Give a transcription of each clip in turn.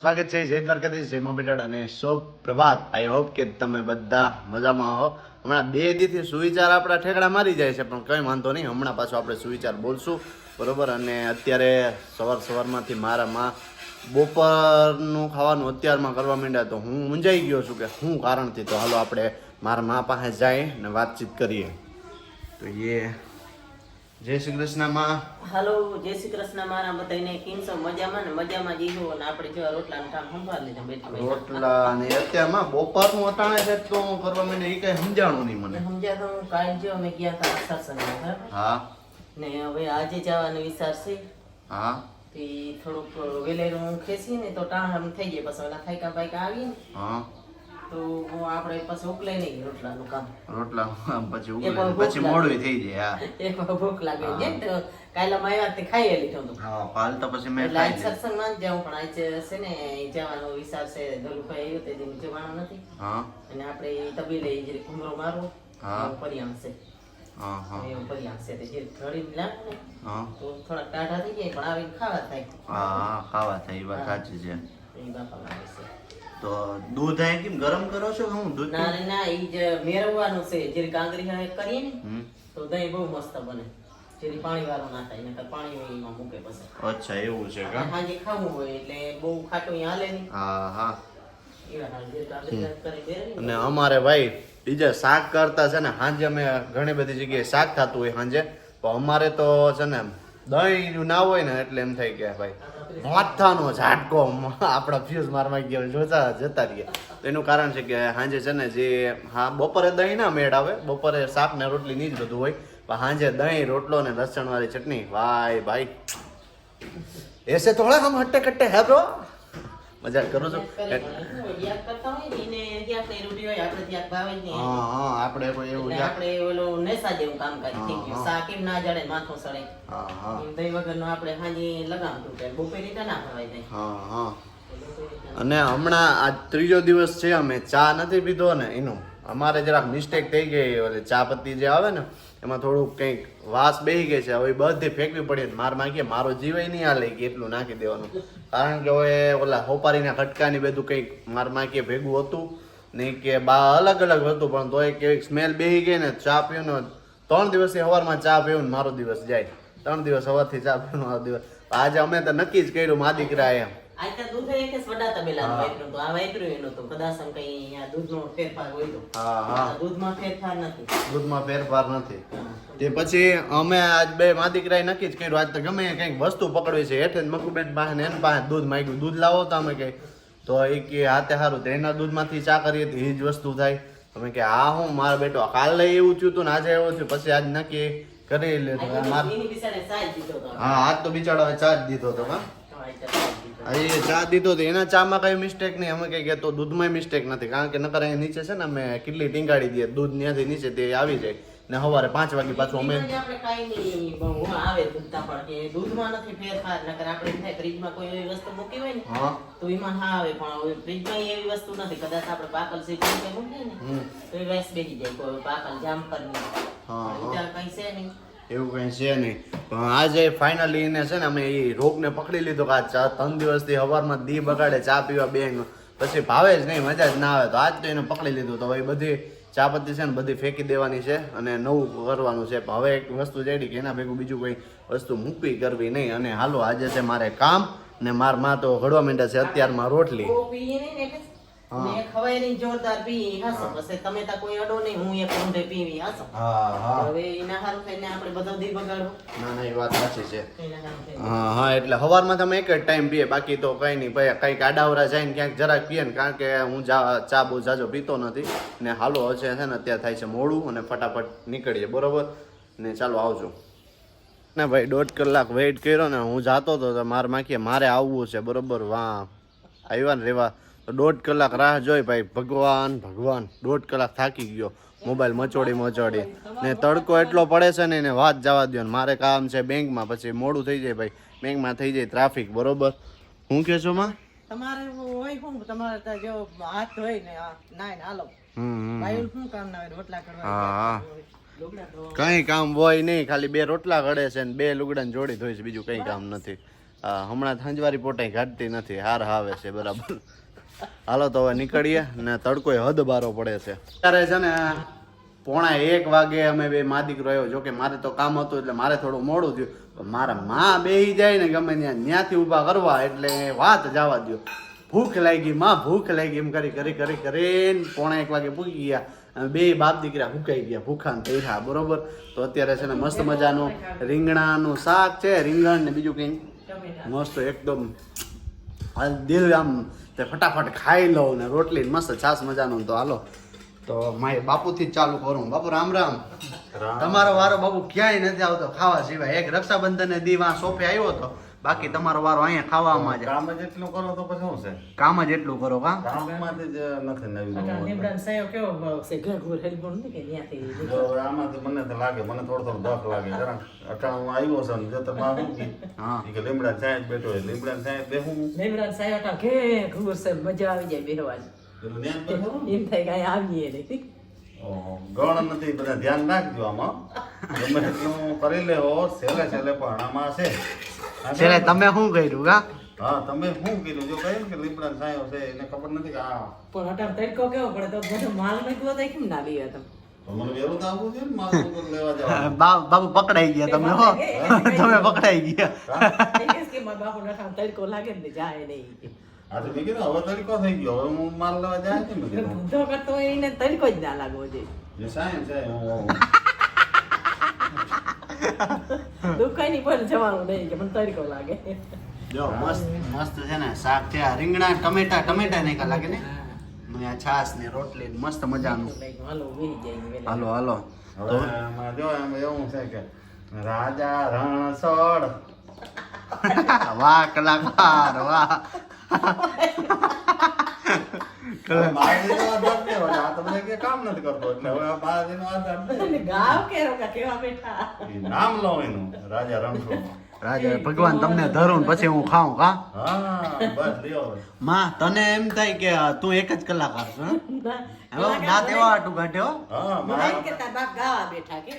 સ્વાગત છે જય દ્વારકાધીશ, જય મોબીટાડ અને શુભ પ્રભાત. આઈ હોપ કે તમે બધા મજામાં હો. હમણાં બે દીથી સુવિચાર આપણા ઠેકડા મારી જાય છે, પણ કંઈ વાંધો નહીં. હમણાં પાછો આપણે સુવિચાર બોલશું. બરોબર? અને અત્યારે સવાર સવારમાંથી મારા માં બપોરનું ખાવાનું અત્યારમાં કરવા માંડ્યા તો હું મૂંઝાઈ ગયો છું કે શું કારણથી? તો હાલો આપણે મારા મા પાસે જાય ને વાતચીત કરીએ. તો એ જય શ્રી કૃષ્ણમાં. હાલો જય શ્રી કૃષ્ણ મારા બધાને કેમ છો? મજામાં ને? મજામાં જીવો અને આપણે જો રોટલાનું કામ સંભાળ લીધા બેઠા રોટલા ને અત્યારમાં બપોરનું અટાણે છે તો હું કરવા મને એ કઈ સમજાણું નહીં મને. સમજાતો હું કાલ જો અમે ગયા હતા સત્સંગમાં હા. ને હવે આજે જવાનો વિચાર છે. હા. તે થોડુંક વેલેરું ખેસી ને તો ટાણ થઈ જાય પછી ઓલા થાયકા બાઈક આવી ને હા. તો હું આપણે પછી ઉકલે નહીં રોટલાનું કામ. રોટલા પછી એ પણ ઉકળે. ભૂખ પછી મોડું થઈ જાય હા. એક વાર ભૂખ લાગે. છે તો કાલે અમે આવ્યા તે ખાઈ લીધું હતું. હા કાલ તો પછી મેં ખાઈ લીધું. સત્સંગમાં જ જાઉં પણ આજે છે ને જવાનો વિચાર છે. દલુભાઈ આવ્યો તે દિન જવાનું નથી. હા. અને આપણે તબીલે જે ઘૂમરો મારવો. હા. હા હા. એવું પરિણામ છે. તે જે ઘડી લાગે ને. હા. તો થોડાક ટાઢા થઈ જાય પણ આવીને ખાવા થાય. હા ખાવા થાય એ વાત સાચી છે. બાપા છે. તો દૂધ અહીં કેમ ગરમ કરો છો હું દૂધ ના ના ઈ જે મેળવવાનું છે જે કાંગરી હારે કરીએ ને તો દહીં બહુ મસ્ત બને. જે પાણી વાળો ના થાય નકર પાણી એમાં મૂકે પછી. અચ્છા એવું છે કા? સાંજે ખાવું હોય એટલે બહુ ખાટું હાલે નહીં. હા હા. જે અને અમારે ભાઈ બીજા શાક કરતા છે ને સાંજે અમે ઘણી બધી જગ્યાએ શાક થતું હોય સાંજે પણ અમારે તો છે ને દહીં ના હોય ને એટલે એમ થાય કે ભાઈ. માથાનો ઝાટકો આપણા ફ્યુઝ મારવા ગયો, જોતા જતા રહ્યા તો એનું કારણ છે કે સાંજે છે ને જે, હા, બપોરે દહીં ના મેળ આવે, બપોરે શાક ને રોટલી ની જ બધું હોય. પણ સાંજે દહીં, રોટલો ને લસણ વાળી ચટણી ભાઈ ભાઈ. એસે થોડા હમ હટ્ટે કટ્ટે, હે બ્રો મજાક કરું છું? ને. આપણે કોઈ એવું આપણે ઓલું નેસા જેવું કામ કરી થઈ ગયું. હા. ના જડે માથું સડે દહીં વગર એમ આપણે હાજી લગામ તૂટે બપોરે તો ના ખવાય દહીં હા હા. અને હમણાં આ ત્રીજો દિવસ છે અમે ચા નથી પીધો ને એનું. અમારે જરાક મિસ્ટેક થઈ ગઈ ઓલી ચા પત્તી જે આવે ને એમાં થોડુંક કંઈક વાસ બેહી ગઈ છે. હવે બધી ફેંકવી પડી માર માગીએ, મારો જીવય નહીં હાલે, કે એટલું નાખી દેવાનું. કારણ કે હવે ઓલા હોપારીના ખટકાની બધું કંઈક માર માગીએ ભેગું હતું. નહીં કે બા અલગ અલગ હતું, પણ તોય કેવી સ્મેલ બેહી ગઈ ને ચા પીવું ને ત્રણ દિવસથી સવારમાં ચા પીવું ને મારો દિવસ જાય. ત્રણ દિવસ સવારથી ચા પીવું મારો દિવસ. આજે અમે તો નક્કી જ કર્યું મા દીકરા એમ. તો દૂધ એક જ વડા તબેલાનું વાપર્યું હતું. આ વાપર્યું એનું તો કદાચ આમ કઈ અહીંયા દૂધનો ફેરફાર હોય તો. હા હા. દૂધમાં ફેરફાર નથી. દૂધમાં ફેરફાર નથી. તે પછી અમે આજ બે મા દીકરાએ નક્કી જ કર્યું આજ તો ગમે કંઈક વસ્તુ પકડવી છે. હેઠે મકુબેન પાસે ને એની પાસે દૂધ માંગ્યું. દૂધ લાવો તો અમે કઈ. તો એ કે હાથે સારું તો એના દૂધમાંથી ચા કરીએ તો એ જ વસ્તુ થાય. અમે કે આ હું મારો બેટો કાલે એવું થયું હતું ને આજે એવું થયું. પછી આજ નક્કી કરી લે હા આજ તો બિચારો ચા જ દીધો હતો હા હા, હા, એ ચા દીધો તો એના ચામાં કઈ મિસ્ટેક નહીં. અમે કઈ કહેતો દૂધમાં મિસ્ટેક નથી. કારણ કે નકર અહીંયા નીચે છે ને અમે કેટલી ટીંગાડી દઈએ. દૂધ ત્યાંથી નીચે તે આવી જાય. ને સવારે પાંચ વાગે પાછું અમે નહીં. આવે કે દૂધમાં નથી ફેરફાર. નકર આપણે ફ્રીજમાં કોઈ એવી વસ્તુ મૂકી હોય ને હા. તો એમાં હા આવે. પણ ફ્રીજમાં એવી વસ્તુ નથી. કદાચ આપણે પાકલ કે મૂકીએ ને તો એ વેસ બેસી જાય. કોઈ પાકલ જામ પર હા, હા. કઈ છે નહીં. એવું કંઈ છે નહીં. પણ આજે ફાઇનલી એને છે ને અમે એ રોગને પકડી લીધો કે આ ચા ત્રણ દિવસથી સવારમાં દી બગાડે, ચા પીવા બેન પછી ભાવે જ નહીં, મજા જ ના આવે. તો આજ તો એને પકડી લીધું. તો હવે બધી ચા પત્તી છે ને બધી ફેંકી દેવાની છે અને નવું કરવાનું છે. પણ હવે એક વસ્તુ ચડી કે એના ભેગું બીજું કોઈ વસ્તુ મૂકવી કરવી નહીં. અને હાલો, આજે છે મારે કામ ને મારમાં તો ઘડવા માંડ્યા છે. અત્યારમાં રોટલી. ને એટલે હા. મેં ખવાય નહીં જોરદાર પી હસો પછી તમે તા કોઈ અડો નહીં હું એક ઊંધે પીવી હસો હા હા. હવે એના હારું થઈને આપણે બધો દી બગાડવો ના ના એ વાત સાચી છે. હા હા એટલે સવારમાં તમે એક જ ટાઈમ પીએ બાકી તો કંઈ નહીં. ભાઈ કંઈક આડાવરા જાય ને ક્યાંક જરાક પીએ ને કારણ કે હું જા ચા બહુ જાજો પીતો નથી. ને હાલો હશે છે ને અત્યારે થાય છે મોડું અને ફટાફટ નીકળીએ બરોબર? ને ચાલો આવજો. ને ભાઈ દોઢ કલાક વેઇટ કર્યો ને હું જાતો હતો તો મારે માખીએ મારે આવવું છે બરોબર? વાહ. આવ્યા ને રેવા. તો દોઢ કલાક રાહ જોઈ ભાઈ ભગવાન ભગવાન દોઢ કલાક થાકી ગયો. મોબાઈલ મચોડી મચોડી. ને તડકો એટલો પડે છે ને એને વાત જવા દો ને મારે કામ છે બેંકમાં પછી મોડું થઈ જાય ભાઈ. બેંકમાં થઈ જાય ટ્રાફિક બરોબર? હું કે છો માં? તમારે હોય શું? તમારે જો હાથ હોય ને નાય ને હાલો. હમ હમ. શું કામ ના હોય રોટલા કરવા કઈ કામ હોય નહીં ખાલી બે રોટલા કરે છે ને બે લુગડાને જોડી ધોઈ છે બીજું કઈ કામ નથી. હમણાં થંજવારી પોટાઈ ઘાટતી નથી હાર આવે છે બરાબર. હાલો તો હવે નીકળીએ ને તડકો હદ બારો પડે છે. અત્યારે છે ને પોણા એક વાગે અમે બે મા દીકરો આવ્યો જો કે મારે તો કામ હતું એટલે મારે થોડું મોડું થયું. પણ મારા માં બેહી જાય ને ગમે ત્યાં ત્યાંથી ઊભા કરવા એટલે વાત જવા દો ભૂખ લાગી માં ભૂખ લાગી એમ કરી કરી કરી કરીને પોણા એક વાગે ભૂકી ગયા. અને બે બાપ દીકરા ભૂકાઈ ગયા ભૂખા તૈરા બરોબર? તો અત્યારે છે ને મસ્ત મજાનું રીંગણાનું શાક છે રીંગણ ને બીજું કંઈ? મસ્ત એકદમ દિલ આમ તે ફટાફટ ખાઈ લઉં ને રોટલી મસ્ત છાસ મજાનું તો હાલો. તો મારે બાપુથી જ ચાલુ કરું. બાપુ રામ રામ. તમારો વારો બાપુ ક્યાંય નથી આવતો. ખાવા સિવાય એક રક્ષાબંધન દી વાં સોફે આવ્યો હતો બાકી તમારો વારો અહીંયા ખાવામાં જ. કામ જ એટલું કરો તો પછી શું છે? કામ જ એટલું કરો કા? કામમાં જ નથી નવી. લીમડાનો સાયો કેવો ભાવ છે? ઘર ઘર હેલ્પ નથી કે ત્યાંથી લીધો. આમાં તો મને તો લાગે મને થોડો થોડો દખ લાગે. જરાક અટાણું આવ્યો છે ને જો તો માં હું. કી? હા. કે લીમડા સાહેબ બેઠો છે લીમડા સાહેબ બેહું. લીમડા સાહેબ અટા કે ઘર છે મજા આવી જાય બેહવાની એમ થાય કે આવીએ નહીં ગણ નથી બધા ધ્યાન રાખજો આમાં. ગમે એટલું કરી લેવો છેલ્લે છેલ્લે પણ આમાં છે. છેલ્લે તમે શું કર્યું કા હા તમે શું કીધું જો કહ્યું કે લીમડા સાયો છે એને ખબર નથી કે આ પણ અટાણ તડકો કેવો પડે? તો બધો માલ નીકળો તો કેમ ના લીયા તમે? તો મને વેરું તો આવવું જોઈએ ને માલ ઉપર લેવા જવાનું. બા- બાપુ પકડાઈ ગયા તમે હો? તમે પકડાઈ ગયા. કહે તડકો લાગે ને જાય નહીં. આ તો મેં કીધું હવે તડકો થઈ ગયો. હવે હું માલ લેવા જાય એને તડકો જ ના લાગવો જોઈએ. સાયન્સ છે હું દુકાની પર જવાનું નહીં કે મને તડકો લાગે. જો મસ્ત મસ્ત છે ને શાક છે રીંગણા ટમેટા ટમેટા નહીં લાગે ને? આ છાસ ને રોટલી મસ્ત મજાનું. હાલો. હાલો જો એમ એવું છે કે રાજા રણછોડ. વાહ કલાકાર વાહ. હવે આધાર ને આ તો કે કામ નથી કરતો એટલે હવે આ આધાર દે. ગાવ કેરો કા કેવા બેઠા? ઈ નામ લો એનું રાજા રણછોડ રાજા ભગવાન તમને ધરું પછી હું ખાઉં કા હા બસ લ્યો માં તને એમ થાય કે તું એક જ કલાકાર આવશો હં? હવે દાંત એવા આટું કાઢ્યો હા. મારા કે તારા બાપ ગાવા બેઠા કે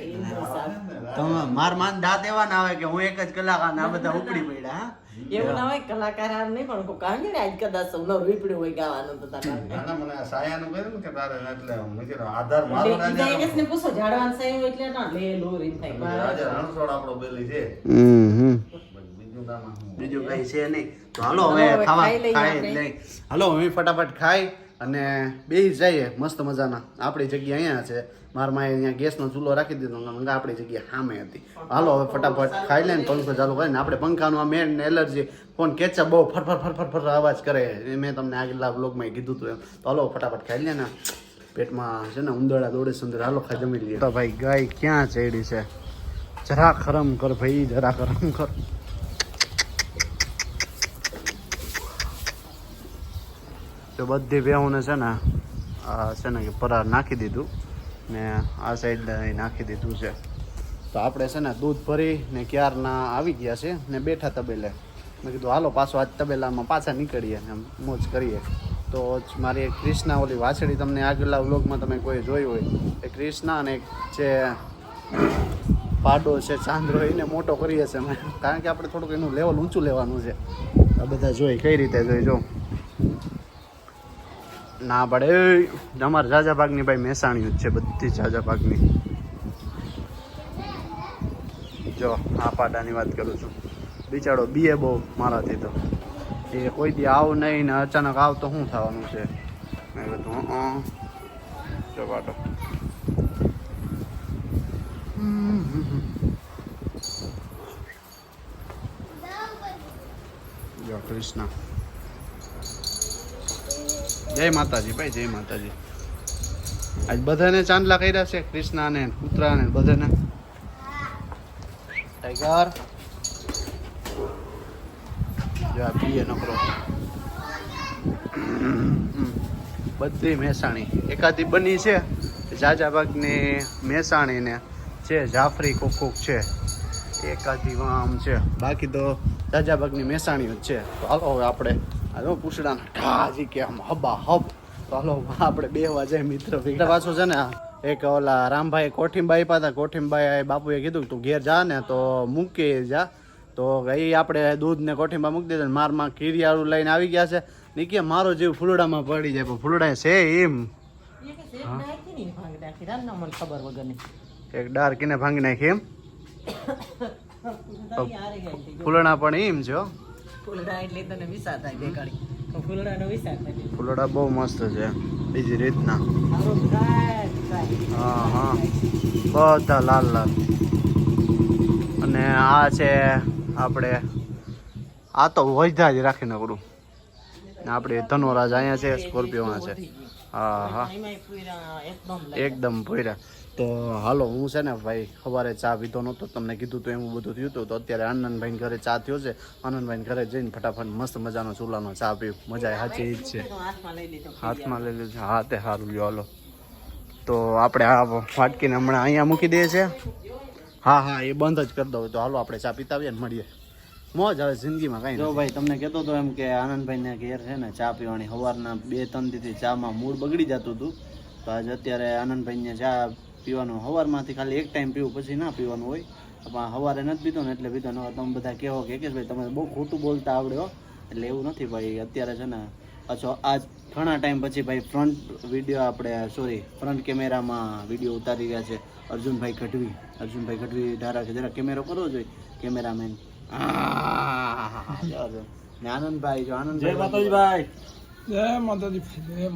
તમે માર માન દાંત એવા ના આવે કે હું એક જ કલાકાર આ બધા ઉપડી પડ્યા હા? એવું ના હોય કલાકાર આમ નહીં પણ કારણ આજ કદાચ સૌનો રીપડ્યું હોય ગાવાનું તો તારા ના ના મને આ સાયાનું કહ્યું કે તારે એટલે મેં આધાર મારો ના. જાય એકસને પૂછો જાડવાન સાહેબ એટલે ના લે લો રીત થાય રાજા રણછોડ આપણો બેલી છે. હમ બીજું બીજું કઈ છે નહીં. તો હાલો હવે ખાવા ખાઈ. લઈ. હાલો હવે ફટાફટ ખાઈ. અને બે જઈએ, મસ્ત મજાના. આપણી જગ્યા અહીંયા છે. મારા માએ અહીંયા ગેસનો ચૂલો રાખી દીધો મંગા આપણી જગ્યા સામે હતી. હાલો હવે ફટાફટ ખાઈ લઈને પંખો ચાલુ કરીને આપણે પંખાનું આ મેન ને એલર્જી ફોન કેચા બહુ ફરફર ફરફર ફર અવાજ કરે. એ મેં તમને આગલા બ્લોગમાં કીધું હતું એમ. તો હાલો ફટાફટ ખાઈ લે ને. પેટમાં છે ને ઉંદરડા દોડે સુંદર હાલો ખાઈ જમી લઈએ. તો ભાઈ ગાય ક્યાં ચડી છે? જરા ખરમ કર ભાઈ જરા ખરમ કર. તો બધી ભેહુંને છે ને છે ને કે પરાર નાખી દીધું ને આ સાઈડ નાખી દીધું છે. તો આપણે છે ને દૂધ ભરી ને ક્યારના આવી ગયા છે ને બેઠા તબેલે. મેં કીધું, હાલો, પાછો આજ તબેલામાં પાછા નીકળીએ ને મોજ કરીએ. તો મારી એક ક્રિષ્ના ઓલી વાછડી તમને આગલા વ્લોગમાં તમે કોઈ જોયું હોય. એ ક્રિષ્ના અને જે પાડો છે, ચાંદરો, એને મોટો કરીએ છીએ અમે. કારણ કે આપણે થોડુંક એનું લેવલ ઊંચું લેવાનું છે. આ બધા જોઈ કઈ રીતે જોઈ, જો. ના પડે. અમારે જાજા પાકની ભાઈ મહેસાણી જ છે બધી જાજા પાકની જો, આ પાડાની વાત કરું છું. બિચારો બીએ બહુ મારાથી તો. એ કોઈ દી આવું નહીં ને અચાનક આવ તો શું થવાનું છે? મેં કીધું જો પાટો જો, કૃષ્ણ. જય માતાજી ભાઈ, જય માતાજી. આજ બધાને ચાંદલા કર્યા છે, કૃષ્ણાને, કૂતરાને, બધાને. ટાઈગર જો આ પીએ નકરો. બધી મહેસાણી. એકાદી બની છે જાજા ભાગની મહેસાણી ને છે, જાફરી કોક કોક છે. એકાદી આમ છે. બાકી તો જાજા ભાગની મહેસાણી જ છે. તો હાલો હવે આપણે જો પૂછડાના ઢાજી કે આમ હબા હબ. તો હાલો આપણે બે જાય મિત્ર ભેગા. પાછો છે ને એક ઓલા રામભાઈ કોઠીમભાઈ પાતા કોઠીમબાઈ બાપુએ કીધું કે તું ઘેર જા ને તો મૂકી જા. તો એ આપણે દૂધ ને કોઠીમાં મૂકી દીધા મારમાં કીરિયાળું લઈને આવી ગયા છે. ને કે મારો જીવ ફૂલડામાં પડી જાય પણ ફૂલડા છે એમ. એક ડાર કીને ભાંગી નાખી એમ. ફૂલડા. જો પણ એમ છે હો. ફૂલડા એટલે તને વિસા થાય બેકાળી ફૂલડાનો વિસા થાય. ફૂલડા બહુ મસ્ત છે. બીજી રીતના. હા હા. બધા લાલ લાલ. અને આ છે આપણે આ તો વૈધા જ રાખીને કરું આપણે ધનોરાજ અહીંયા છે સ્કોર્પિયોમાં છે. હા હા એકદમ ભોયરા તો હાલો, હું છે ને ભાઈ, સવારે ચા પીતો નહોતો, તમને કીધું તો એવું બધું થયું હતું. તો અત્યારે આનંદભાઈ ઘરે ચા થયો છે. આનંદભાઈ ઘરે જઈને ફટાફટ મસ્ત મજાનો ચૂલાનો ચા પીવું મજા સાચી જ છે. હાથમાં લઈ લીધો. હા, તે સારું લ્યો, હાલો. તો આપણે આ ફાટકીને હમણાં અહીંયા મૂકી દઈએ છીએ. હા હા, એ બંધ જ કરી દઉં. તો હાલો, આપણે ચા પીતા આવીએ ને મળીએ. મોજ આવે જિંદગીમાં કાંઈ જો ભાઈ તમને કહેતો હતો એમ કે આનંદભાઈને ઘેર છે ને ચા પીવાની. સવારના બે ત્રણ દીથી ચામાં મૂળ બગડી જતું હતું. તો આજે અત્યારે આનંદભાઈને ચા પીવાનું સવારમાંથી ખાલી એક ટાઈમ પીવું પછી ના પીવાનું હોય. પણ સવારે નથી પીતો ને એટલે પીતો ન તમે બધા કહેવો કે ભાઈ તમે બહુ ખોટું બોલતા આવડે હો. એટલે એવું નથી ભાઈ અત્યારે છે ને પાછો આજ ઘણા ટાઈમ પછી ભાઈ ફ્રન્ટ વીડિયો આપણે સોરી ફ્રન્ટ કેમેરામાં વીડિયો ઉતારી રહ્યા છે અર્જુનભાઈ ગઢવી અર્જુનભાઈ ગઢવી ધારા કે જરા કેમેરો કરવો જોઈએ કેમેરામેન. ને આનંદભાઈ જો આનંદભાઈ ભાઈ જય માતાજી જય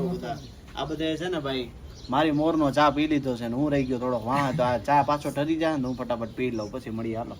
માતાજી. આ બધા છે ને ભાઈ? મારી મોરનો ચા પી લીધો છે ને હું રહી ગયો થોડો વાહ તો આ ચા પાછો ઠરી જાય ને હું ફટાફટ પી લઉં પછી મળી હાલો.